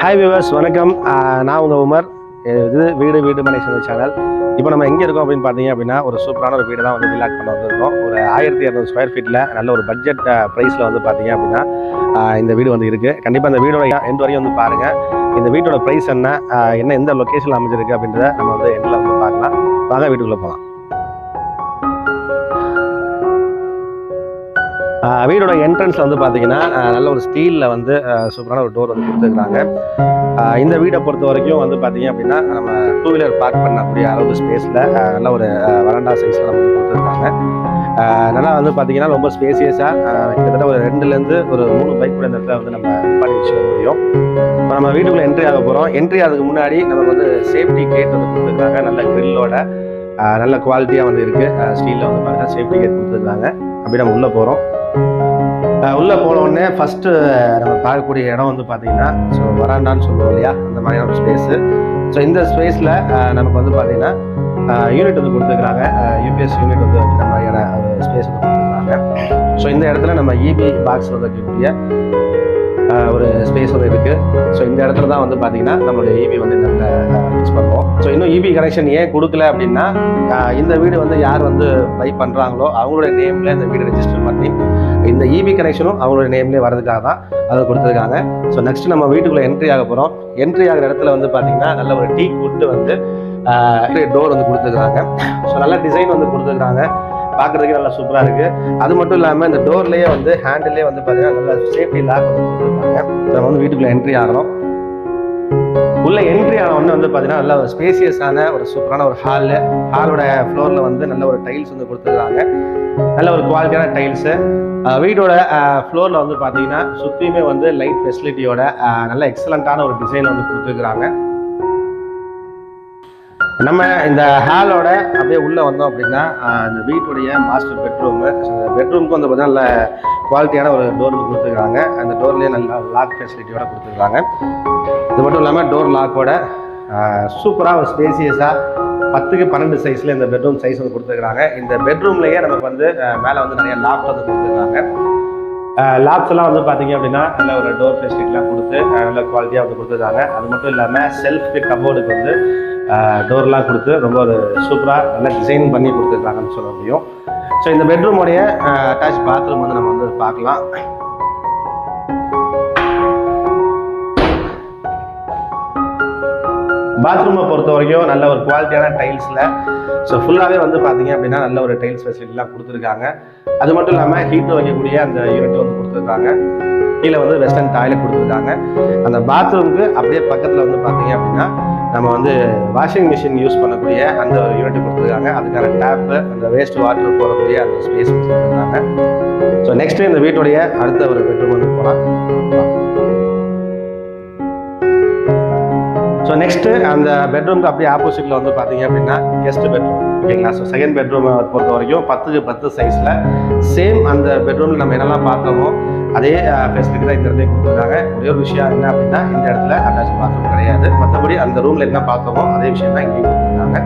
Hi viewers வணக்கம். நான் உங்கள் உமர். இது வீடு வீடு மனை சேனல் சேனல். இப்போ நம்ம எங்கே இருக்கோம் அப்படின்னு பார்த்தீங்க அப்படின்னா ஒரு சூப்பரான ஒரு வீடு தான் வந்து விளாட் பண்ண வந்திருக்கோம். ஒரு ஆயிரத்தி இரநூறு ஸ்கொயர் ஃபீட்டில் நல்ல ஒரு பட்ஜெட் ப்ரைஸில் வந்து பார்த்தீங்க அப்படின்னா இந்த வீடு வந்து இருக்குது கண்டிப்பாக இந்த வீடோட எண்ட் வரையும் வந்து பாருங்கள் இந்த வீட்டோட ப்ரைஸ் என்ன என்ன எந்த லொக்கேஷனில் அமைஞ்சிருக்கு அப்படின்றத நம்ம வந்து எண்டில் வந்து பார்க்கலாம். வாங்க வீட்டுக்குள்ளே போகலாம் வீடோட என்ட்ரன்ஸில் வந்து பார்த்தீங்கன்னா நல்ல ஒரு ஸ்டீலில் வந்து சூப்பரான ஒரு டோர் வந்து கொடுத்துருக்காங்க இந்த வீடை பொறுத்த வரைக்கும் வந்து பார்த்தீங்க அப்படின்னா நம்ம டூ வீலர் பார்க் பண்ணக்கூடிய அளவு ஸ்பேஸில் நல்ல ஒரு வரண்டா சைஸில் நம்ம வந்து கொடுத்துருக்காங்க. நல்லா வந்து பார்த்தீங்கன்னா ரொம்ப ஸ்பேசியஸாக கிட்டத்தட்ட ஒரு ரெண்டுலேருந்து ஒரு மூணு பைக் கூட இந்த இடத்துல வந்து நம்ம பண்ணி வச்சுக்க முடியும். இப்போ நம்ம வீட்டுக்குள்ளே என்ட்ரி ஆக போகிறோம் என்ட்ரி ஆகிறதுக்கு முன்னாடி நமக்கு வந்து சேஃப்டி கேட் வந்து கொடுத்துருக்காங்க. நல்ல கிரில்லோட நல்ல குவாலிட்டியாக வந்து இருக்குது ஸ்டீலில் வந்து பார்த்தீங்கன்னா சேஃப்டி கேட் கொடுத்துருக்காங்க. அப்படி நம்ம உள்ளே போகிறோம் உள்ளே போன உடனே ஃபஸ்ட்டு நம்ம பார்க்கக்கூடிய இடம் வந்து பார்த்தீங்கன்னா ஸோ வராண்டான்னு சொல்லுவோம் இல்லையா? அந்த மாதிரியான ஒரு ஸ்பேஸு ஸோ இந்த ஸ்பேஸில் நமக்கு வந்து பார்த்தீங்கன்னா யூனிட் வந்து கொடுத்துருக்குறாங்க. யூபிஎஸ் யூனிட் வந்து வைக்கிற மாதிரியான ஸ்பேஸ் வந்து கொடுத்துருக்காங்க ஸோ இந்த இடத்துல நம்ம இபி பாக்ஸ் வந்து வைக்கக்கூடிய ஒரு ஸ்பேஸ் வந்து இருக்குது ஸோ இந்த இடத்துல தான் வந்து பார்த்தீங்கன்னா நம்மளுடைய இபி வந்து நல்ல ஸோ இன்னும் இபி கனெக்ஷன் ஏன் கொடுக்கல அப்படின்னா இந்த வீடு வந்து யார் வந்து பை பண்ணுறாங்களோ அவங்களோட நேமில் இந்த வீடு ரெஜிஸ்டர் பண்ணி இந்த இபி கனெக்ஷனும் அவங்களுடைய நேம்லேயே வரதுக்காக தான் அதை கொடுத்துருக்காங்க. ஸோ நெக்ஸ்ட் நம்ம வீட்டுக்குள்ளே என்ட்ரி ஆக போகிறோம் என்ட்ரி ஆகிற இடத்துல வந்து பார்த்தீங்கன்னா நல்ல ஒரு டீ குட்டு வந்து டோர் வந்து கொடுத்துருக்காங்க. ஸோ நல்ல டிசைன் வந்து கொடுத்துருக்காங்க. பார்க்குறதுக்கு நல்லா சூப்பராக இருக்குது அது மட்டும் இல்லாமல் இந்த டோர்லேயே வந்து ஹேண்டிலே வந்து பார்த்தீங்கன்னா நல்ல சேஃப்டி லாக் வந்து கொடுத்துருக்காங்க. நம்ம வந்து வீட்டுக்குள்ளே என்ட்ரி ஆகிறோம் உள்ள என்ட்ரி ஆன ஒன்று வந்து பார்த்தீங்கன்னா நல்ல ஒரு ஸ்பேசியஸான ஒரு சூப்பரான ஒரு ஹாலு ஹாலோட ஃப்ளோரில் வந்து நல்ல ஒரு டைல்ஸ் வந்து கொடுத்துருக்காங்க. நல்ல ஒரு குவாலிட்டியான டைல்ஸு வீடோட ஃப்ளோரில் வந்து பார்த்தீங்கன்னா சுற்றியுமே வந்து லைட் ஃபெசிலிட்டியோட நல்ல எக்ஸலண்ட்டான ஒரு டிசைன் வந்து கொடுத்துருக்குறாங்க நம்ம இந்த ஹாலோட அப்படியே உள்ளே வந்தோம் அப்படின்னா இந்த வீட்டுடைய மாஸ்டர் பெட்ரூமு பெட்ரூமுக்கு வந்து பார்த்தீங்கன்னா நல்ல குவாலிட்டியான ஒரு டோர் வந்து கொடுத்துருக்காங்க. அந்த டோர்லேயே நல்ல லாக் ஃபெசிலிட்டியோட கொடுத்துருக்காங்க. இது மட்டும் இல்லாமல் டோர் லாக்கோட சூப்பராக ஒரு ஸ்பேசியஸாக பத்துக்கு பன்னெண்டு சைஸில் இந்த பெட்ரூம் சைஸ் வந்து கொடுத்துருக்காங்க இந்த பெட்ரூம்லேயே நமக்கு வந்து மேலே வந்து நிறைய லாஃப்ட் வந்து கொடுத்துருக்காங்க. லாப்ஸ் எல்லாம் வந்து பார்த்தீங்க அப்படின்னா நல்ல ஒரு டோர் ஃபெசிலிட்டிலாம் கொடுத்து நல்ல குவாலிட்டியாக வந்து கொடுத்துருக்காங்க. அது மட்டும் இல்லாமல் செல்ஃப் கபோர்டுக்கு வந்து டோர்லாம் கொடுத்து ரொம்ப ஒரு சூப்பராக நல்லா டிசைன் பண்ணி கொடுத்துருக்காங்கன்னு சொல்ல முடியும். ஸோ இந்த பெட்ரூமோடைய அட்டாச் பாத்ரூம் வந்து நம்ம வந்து பார்க்கலாம். பாத்ரூமை பொறுத்த வரைக்கும் நல்ல ஒரு குவாலிட்டியான டைல்ஸில் ஸோ ஃபுல்லாகவே வந்து பார்த்தீங்க அப்படின்னா நல்ல ஒரு டைல்ஸ் ஃபெசிலிட்டிலாம் கொடுத்துருக்காங்க. அது மட்டும் இல்லாமல் ஹீட்டு வைக்கக்கூடிய அந்த யூனிட் வந்து கொடுத்துருக்காங்க. கீழே வந்து வெஸ்டர்ன் டாய்லெட் கொடுத்துருக்காங்க. அந்த பாத்ரூமுக்கு அப்படியே பக்கத்தில் வந்து பார்த்தீங்க அப்படின்னா நம்ம வந்து வாஷிங் மிஷின் யூஸ் பண்ணக்கூடிய அந்த ஒரு யூனிட் கொடுத்துருக்காங்க. அதுக்கான டேப்பு அந்த வேஸ்ட் வாட்டர் போகக்கூடிய அந்த ஸ்பேஸ் கொடுத்துருக்காங்க. ஸோ நெக்ஸ்ட் இந்த வீட்டுடைய அடுத்த ஒரு பெட்ரூம் வந்து போகலாம் நெக்ஸ்ட்டு அந்த பெட்ரூம்க்கு அப்படியே ஆப்போசிட்டில் வந்து பார்த்தீங்க அப்படின்னா கெஸ்ட் பெட்ரூம் ஓகேங்களா ஸோ செகண்ட் பெட்ரூமை பொறுத்த வரைக்கும் பத்துக்கு பத்து சைஸில் சேம் அந்த பெட்ரூமில் நம்ம என்னெல்லாம் பார்த்தோமோ அதே ஃபெசிலிட்டி தான் இந்த இடத்துல கொடுத்துருக்காங்க. ஒரே ஒரு விஷயம் என்ன அப்படின்னா இந்த இடத்துல அட்டாச் பாத்ரூம் கிடையாது. மற்றபடி அந்த ரூமில் என்ன பார்த்தோமோ அதே விஷயம் தான் இங்கேயும் கொடுத்துருக்காங்க.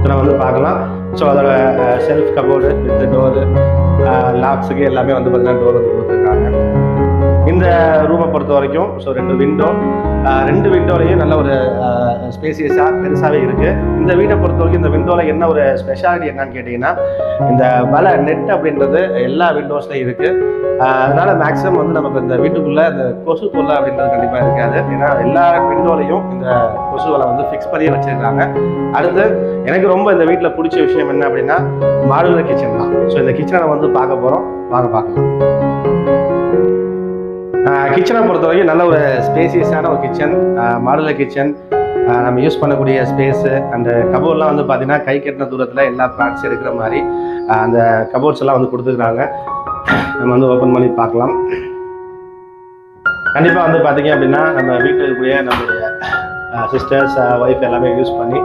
ஸோ நம்ம வந்து பார்க்கலாம். ஸோ அதோட செல்ஃப் கபோர்டு வித் டோரு லாக்ஸுக்கு எல்லாமே வந்து பார்த்தீங்கன்னா டோர் வந்து கொடுத்துருக்காங்க. இந்த ரூமை பொறுத்த வரைக்கும் ஸோ ரெண்டு விண்டோ ரெண்டு விண்டோலையும் நல்ல ஒரு ஸ்பேசியஸாக பெருசாகவே இருக்குது இந்த வீட்டை பொறுத்த வரைக்கும் இந்த விண்டோவில் என்ன ஒரு ஸ்பெஷாலிட்டி என்னன்னு கேட்டிங்கன்னா இந்த வலை நெட் அப்படின்றது எல்லா விண்டோஸ்லையும் இருக்குது அதனால மேக்ஸிமம் வந்து நமக்கு இந்த வீட்டுக்குள்ளே இந்த கொசு தொல்லை அப்படின்றது கண்டிப்பாக இருக்காது. ஏன்னா எல்லா விண்டோலையும் இந்த கொசு வலை வந்து ஃபிக்ஸ் பண்ணி வச்சிருக்காங்க. அடுத்து எனக்கு ரொம்ப இந்த வீட்டில் பிடிச்ச விஷயம் என்ன அப்படின்னா மாடுலர் கிச்சன் தான். ஸோ இந்த கிச்சனை வந்து பார்க்க போகிறோம் வாங்க பார்க்கலாம். கிச்சனை பொறுத்த வரைக்கும் நல்ல ஒரு ஸ்பேசியஸான ஒரு கிச்சன் மாடுலர் கிச்சன் நம்ம யூஸ் பண்ணக்கூடிய ஸ்பேஸு அந்த கபோர்ட்லாம் வந்து பார்த்தீங்கன்னா கை கட்டின தூரத்தில் எல்லா ப்ளாட்ஸ் இருக்கிற மாதிரி அந்த கபோர்ட்ஸ் எல்லாம் வந்து கொடுத்துருக்குறாங்க நம்ம வந்து ஓப்பன் பண்ணி பார்க்கலாம். கண்டிப்பாக வந்து பார்த்தீங்க அப்படின்னா நம்ம வீட்டில் இருக்கக்கூடிய நம்மளுடைய சிஸ்டர்ஸ் ஒய்ஃப் எல்லாமே யூஸ் பண்ணி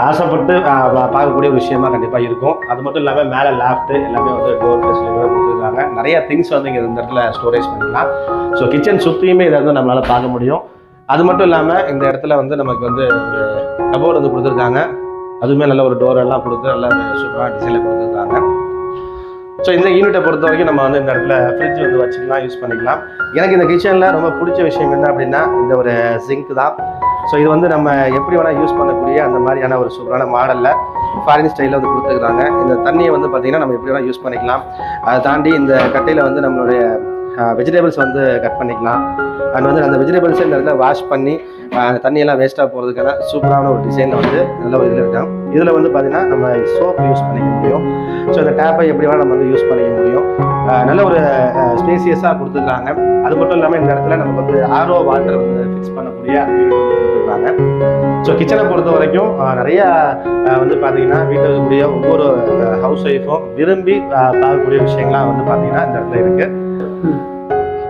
ஆசைப்பட்டு பா- பார்க்கக்கூடிய ஒரு விஷயமா கண்டிப்பாக இருக்கும். அது மட்டும் இல்லாமல் மேலே லேப்ட்டு எல்லாமே வந்து டோர் ஃபெசிலிட்டியோட கொடுத்துருக்காங்க. நிறைய திங்ஸ் வந்து இங்கே இந்த இடத்துல ஸ்டோரேஜ் பண்ணிக்கலாம். ஸோ கிச்சன் சுற்றியுமே இதை வந்து நம்மளால் பார்க்க முடியும். அது மட்டும் இல்லாமல் இந்த இடத்துல வந்து நமக்கு வந்து ஒரு கபோர்டு வந்து கொடுத்துருக்காங்க. அதுவுமே நல்ல ஒரு டோர் எல்லாம் கொடுத்து நல்ல சூப்பராக டிசைனில் கொடுத்துருக்காங்க. ஸோ இந்த யூனிட்டை பொறுத்த வரைக்கும் நம்ம வந்து இந்த இடத்துல ஃப்ரிட்ஜ் வந்து வச்சுக்கலாம் யூஸ் பண்ணிக்கலாம். எனக்கு இந்த கிச்சனில் ரொம்ப பிடிச்ச விஷயம் என்ன அப்படின்னா இந்த ஒரு சிங்க் தான். ஸோ இது வந்து நம்ம எப்படி வேணால் யூஸ் பண்ணக்கூடிய அந்த மாதிரியான ஒரு சூப்பரான மாடலில் ஃபாரின் ஸ்டைலில் வந்து கொடுத்துருக்குறாங்க. இந்த தண்ணியை வந்து பார்த்திங்கன்னா நம்ம எப்படி வேணால் யூஸ் பண்ணிக்கலாம். அதை தாண்டி இந்த கட்டையில் வந்து நம்மளுடைய வெஜிடபிள்ஸ் வந்து கட் பண்ணிக்கலாம். அண்ட் வந்து அந்த வெஜிடபிள்ஸை இந்த இடத்துல வாஷ் பண்ணி தண்ணியெல்லாம் வேஸ்ட்டாக போகிறதுக்கான சூப்பரான ஒரு டிசைனில் வந்து நல்ல ஒரு இதில் இருக்கும் இதில் வந்து பார்த்திங்கன்னா நம்ம சோப் யூஸ் பண்ணிக்க முடியும். ஸோ இந்த டேப்பை எப்படி வேணால் நம்ம வந்து யூஸ் பண்ணிக்க முடியும். நல்ல ஒரு ஸ்பேசியஸாக கொடுத்துருக்காங்க. அது மட்டும் இல்லாமல் இந்த இடத்துல நமக்கு வந்து ஆர்ஓ வாட்டர் வந்து ஃபிக்ஸ் பண்ணக்கூடிய அந்த கொடுத்துருக்காங்க. ஸோ கிச்சனை பொறுத்த வரைக்கும் நிறையா வந்து பார்த்தீங்கன்னா வீட்டில் இருக்கக்கூடிய ஒவ்வொரு ஹவுஸ் ஒய்ஃபும் விரும்பி பார்க்கக்கூடிய விஷயங்கள்லாம் வந்து பார்த்தீங்கன்னா இந்த இடத்துல இருக்குது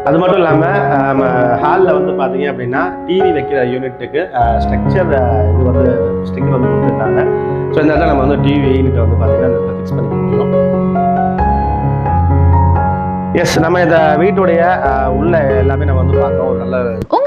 அது மட்டும் இல்லாமல் ஹாலில் வந்து பார்த்தீங்க அப்படின்னா டிவி வைக்கிற யூனிட்டுக்கு ஸ்ட்ரக்சர் இது வந்து ஸ்டிக்கர் வந்து கொடுத்துருக்காங்க ஸோ இந்த இடத்துல நம்ம வந்து டிவி யூனிட்டை வந்து பார்த்தீங்கன்னா இந்த இடத்துல ஃபிக்ஸ் பண்ணி முடியும் எஸ் நம்ம இந்த வீட்டுடைய உள்ள எல்லாமே நம்ம வந்து பார்க்கோம் ஒரு நல்ல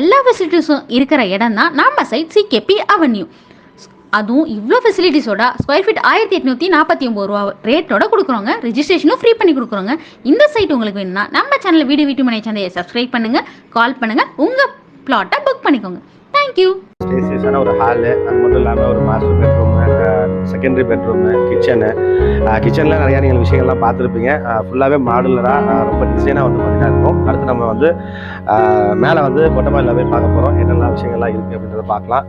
எல்லா ஃபெசிலிட்டிஸும் இருக்கிற இடம் தான் நம்ம சைட் சிகேபி அவென்யூ அதுவும் இவ்வளோ ஃபெசிலிட்டிஸோட ஸ்கொயர் ஃபீட் ஆயிரத்தி எட்நூற்றி நாற்பத்தி ஒம்பது ரூபா ரேட்டோட கொடுக்குறோங்க. ரிஜிஸ்ட்ரேஷனும் ஃப்ரீ பண்ணி கொடுக்குறோங்க. இந்த சைட் உங்களுக்கு வேணும்னா நம்ம சேனல் வீடு வீட்டு மனை சந்தையை சப்ஸ்கிரைப் பண்ணுங்கள் கால் பண்ணுங்கள் உங்கள் பிளாட்டை புக் பண்ணிக்கோங்க. தேங்க்யூ ஸ்பேசியஸான ஒரு ஹாலு அது மட்டும் இல்லாமல் ஒரு master bedroom secondary bedroom kitchen கிச்சனில் நிறையா நீங்கள் விஷயங்கள்லாம் பார்த்துருப்பீங்க. Uh, ஃபுல்லாகவே மாடுலராக uh, ரொம்ப டிசைனாக வந்து பார்த்தீங்கன்னா இருக்கும். அடுத்து நம்ம வந்து uh, மேலே வந்து மொட்டை மாடியில் போய் பார்க்க போகிறோம் என்னென்ன விஷயங்கள்லாம் இருக்குது அப்படின்றத பார்க்கலாம்.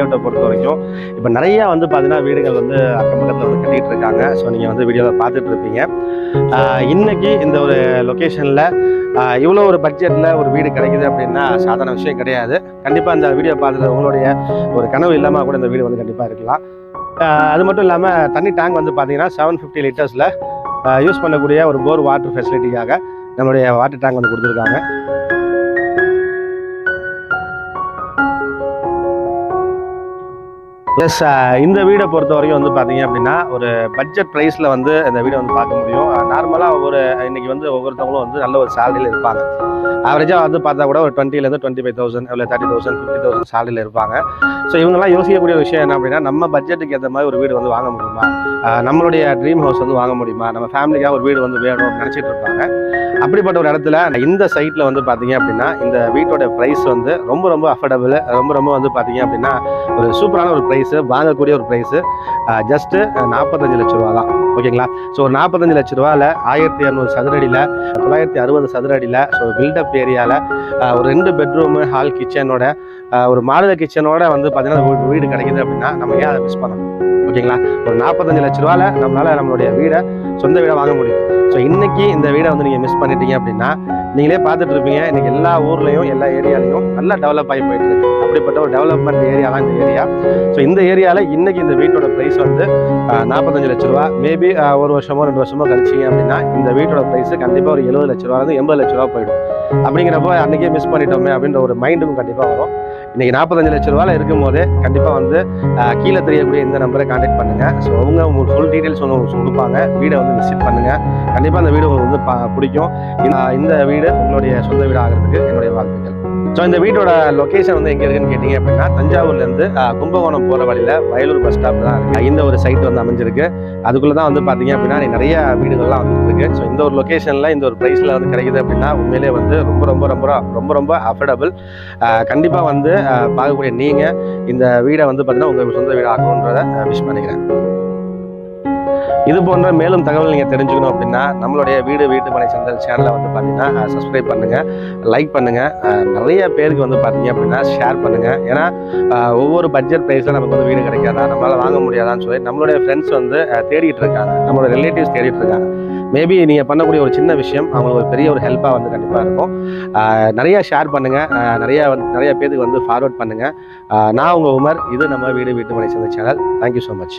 லேஅவுட்டை பொறுத்த வரைக்கும் இப்போ நிறையா வந்து பார்த்தீங்கன்னா வீடுகள் வந்து அக்கம் பக்கத்தில் வந்து கட்டிகிட்டு இருக்காங்க ஸோ நீங்கள் வந்து வீடியோவில் பார்த்துட்டு இருப்பீங்க இன்னைக்கு இந்த ஒரு லொக்கேஷனில் இவ்வளோ ஒரு பட்ஜெட்டில் ஒரு வீடு கிடைக்குது அப்படின்னா சாதாரண விஷயம் கிடையாது. கண்டிப்பாக இந்த வீடியோ பார்த்துட்டு உங்களுடைய ஒரு கனவு இல்லாமல் கூட இந்த வீடு வந்து கண்டிப்பாக இருக்கலாம். அது மட்டும் இல்லாமல் தண்ணி டேங்க் வந்து பார்த்தீங்கன்னா செவன் ஃபிஃப்டி லிட்டர்ஸில் யூஸ் பண்ணக்கூடிய ஒரு போர் வாட்டர் ஃபெசிலிட்டிக்காக நம்மளுடைய வாட்டர் டேங்க் வந்து கொடுத்துருக்காங்க. எஸ் இந்த வீடை பொறுத்த வரைக்கும் வந்து பார்த்தீங்க அப்படின்னா ஒரு பட்ஜெட் ப்ரைஸில் வந்து இந்த வீடை வந்து பார்க்க முடியும். நார்மலாக ஒரு இன்னைக்கு வந்து ஒவ்வொருத்தவங்களும் வந்து நல்ல ஒரு சேலரியில் இருப்பாங்க. ஆவரேஜாக வந்து பார்த்தா கூட ஒரு டுவெண்ட்டிலேருந்து டுவெண்ட்டி ஃபைவ் தௌசண்ட் இல்லை தேர்ட்டி தௌசண்ட் ஃபிஃப்டி தௌசண்ட் சேலரியில் இருப்பாங்க. ஸோ இவங்கெல்லாம் யோசிக்கக்கூடிய விஷயம் என்ன அப்படின்னா நம்ம பட்ஜெட்டுக்கு ஏற்ற மாதிரி ஒரு வீடு வந்து வாங்க முடியுமா? நம்மளுடைய ட்ரீம் ஹவுஸ் வந்து வாங்க முடியுமா? நம்ம ஃபேமிலிக்காக ஒரு வீடு வந்து வேணும் நினச்சிட்டு இருப்பாங்க. அப்படிப்பட்ட ஒரு இடத்துல இந்த சைட்டில் வந்து பார்த்தீங்க அப்படின்னா இந்த வீட்டோட ப்ரைஸ் வந்து ரொம்ப ரொம்ப அஃபோர்டபுள் ரொம்ப ரொம்ப வந்து பார்த்தீங்க அப்படின்னா ஒரு சூப்பரான ஒரு ப்ரைஸ் வாங்கக்கூடிய ஒரு ப்ரைஸு ஜஸ்ட்டு நாற்பத்தஞ்சு லட்ச ரூபா தான். ஓகேங்களா ஸோ ஒரு நாற்பத்தஞ்சு லட்ச ரூபாவில் ஆயிரத்தி இரநூறு சதுரடியில் தொள்ளாயிரத்தி அறுபது சதுரடியில் ஸோ பில்டப் ஏரியாவில் ஒரு ரெண்டு பெட்ரூமு ஹால் கிச்சனோட ஒரு மாடல் கிச்சனோட வந்து பார்த்தீங்கன்னா வீடு கிடைக்குது அப்படின்னா நம்ம ஏன் அதை மிஸ் பண்ணணும்? ஓகேங்களா? ஒரு நாற்பத்தஞ்சு லட்ச ரூபாவில் நம்மளால் நம்மளுடைய வீடை சொந்த வீடை வாங்க முடியும். ஸோ இன்றைக்கி இந்த வீடை வந்து நீங்கள் மிஸ் பண்ணிட்டீங்க அப்படின்னா நீங்களே பார்த்துட்டு இருப்பீங்க. இன்னைக்கு எல்லா ஊர்லேயும் எல்லா ஏரியாலையும் நல்லா டெவலப் ஆகி போயிட்டு இருக்கு. அப்படிப்பட்ட ஒரு டெவலப்மெண்ட் ஏரியா தான் இந்த ஏரியா ஸோ இந்த ஏரியாவில் இன்னைக்கு இந்த வீட்டோட ப்ரைஸ் வந்து நாற்பத்தஞ்சு லட்ச ரூபா. மேபி ஒரு வருஷமோ ரெண்டு வருஷமோ கழிச்சிங்க அப்படின்னா இந்த வீட்டோட ப்ரைஸ் கண்டிப்பாக ஒரு எழுபது லட்ச ரூபாலேருந்து எண்பது லட்ச ரூபா போயிடும். அப்படிங்கிறப்போ அன்றைக்கே மிஸ் பண்ணிட்டோமே அப்படின்ற ஒரு மைண்டுக்கும் கண்டிப்பாக வரும். இன்னைக்கு நாற்பத்தஞ்சு லட்ச ரூபாயில் இருக்கும் போதே கண்டிப்பாக வந்து கீழே தெரியக்கூடிய இந்த நம்பரை காண்டாக்ட் பண்ணுங்க. ஸோ அவங்க உங்களுக்கு ஃபுல் டீட்டெயில்ஸ் ஒன்று கொடுப்பாங்க வீடை வந்து விசிட் பண்ணுங்க. கண்டிப்பாக அந்த வீடு உங்களுக்கு வந்து பா- பிடிக்கும். இந்த வீடு உங்களுடைய சொந்த வீடு ஆகிறதுக்கு என்னுடைய வாழ்த்துக்கள். ஸோ இந்த வீட்டோட லொக்கேஷன் வந்து எங்கே இருக்குன்னு கேட்டிங்க அப்படின்னா தஞ்சாவூர்லேருந்து கும்பகோணம் போகிற வழியில் வயலூர் பஸ் ஸ்டாப் தான் இருக்குது இந்த ஒரு சைட் வந்து அமைஞ்சிருக்கு. அதுக்குள்ளே தான் வந்து பார்த்தீங்க அப்படின்னா நிறைய வீடுகள்லாம் வந்துருக்கு ஸோ இந்த ஒரு லொக்கேஷனில் இந்த ஒரு ப்ரைஸில் வந்து கிடைக்குது அப்படின்னா உண்மையிலே வந்து ரொம்ப ரொம்ப ரொம்ப ரொம்ப ரொம்ப அஃபோர்டபுள் கண்டிப்பாக வந்து பார்க்கக்கூடிய நீங்கள் இந்த வீடை வந்து பார்த்தீங்கன்னா உங்கள் சொந்த வீடு ஆகணுன்றதை விஷ் பண்ணிக்கிறேன். இது போன்ற மேலும் தகவல் நீங்கள் தெரிஞ்சுக்கணும் அப்படின்னா நம்மளுடைய வீடு வீட்டு மனை சந்தல் சேனலை வந்து பார்த்தீங்கன்னா சப்ஸ்கிரைப் பண்ணுங்கள் லைக் பண்ணுங்கள் நிறைய பேருக்கு வந்து பார்த்தீங்க அப்படின்னா ஷேர் பண்ணுங்கள் ஏன்னா ஒவ்வொரு பட்ஜெட் ப்ரைஸில் நமக்கு வந்து வீடு கிடைக்காதா? நம்மளால் வாங்க முடியாதான்னு சொல்லி நம்மளுடைய ஃப்ரெண்ட்ஸ் வந்து தேடிட்டு இருக்காங்க. நம்மளோட ரிலேட்டிவ்ஸ் தேடிட்டு இருக்காங்க. மேபி நீங்கள் பண்ணக்கூடிய ஒரு சின்ன விஷயம் அவங்களுக்கு ஒரு பெரிய ஒரு ஹெல்ப்பாக வந்து கண்டிப்பாக இருக்கும். நிறையா ஷேர் பண்ணுங்கள் நிறையா வந்து நிறைய பேருக்கு வந்து ஃபார்வர்ட் பண்ணுங்கள் நான் உங்கள் உமர் இது நம்ம வீடு வீட்டு மனை சேர்ந்த சேனல் தேங்க்யூ ஸோ மச்